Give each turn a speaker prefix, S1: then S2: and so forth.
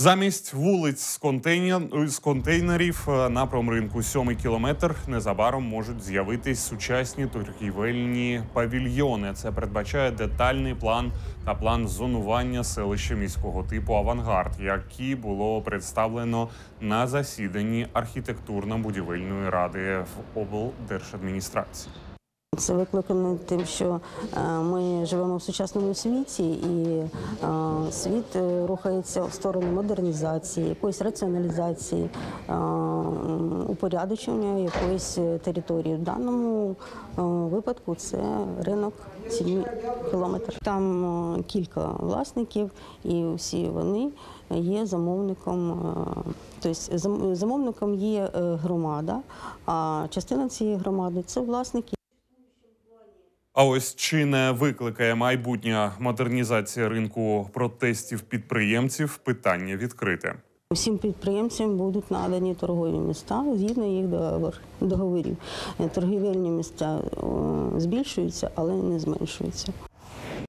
S1: Замість вулиць з, контейнер, з контейнерів е, на промринку сьомий кілометр незабаром можуть з'явитись сучасні торгівельні павільйони. Це передбачає детальний план та план зонування селища міського типу Авангард, які було представлено на засіданні архітектурно-будівельної ради в облдержадміністрації.
S2: Це викликано тим, що е, ми живемо в сучасному світі, і е, світ е, рухається в сторону модернізації, якоїсь раціоналізації, упорядочення якоїсь території. В даному випадку це ринок 7 кілометрів. Там кілька власників, і всі вони є замовником. Тобто замовником є громада, а частина цієї громади це власники.
S1: А ось чи не викликає майбутня модернізація ринку протестів підприємців? Питання відкрите.
S2: Всім підприємцям будуть надані торгові міста згідно їх договор- договорів. Торгівельні місця е, збільшуються, але не зменшуються.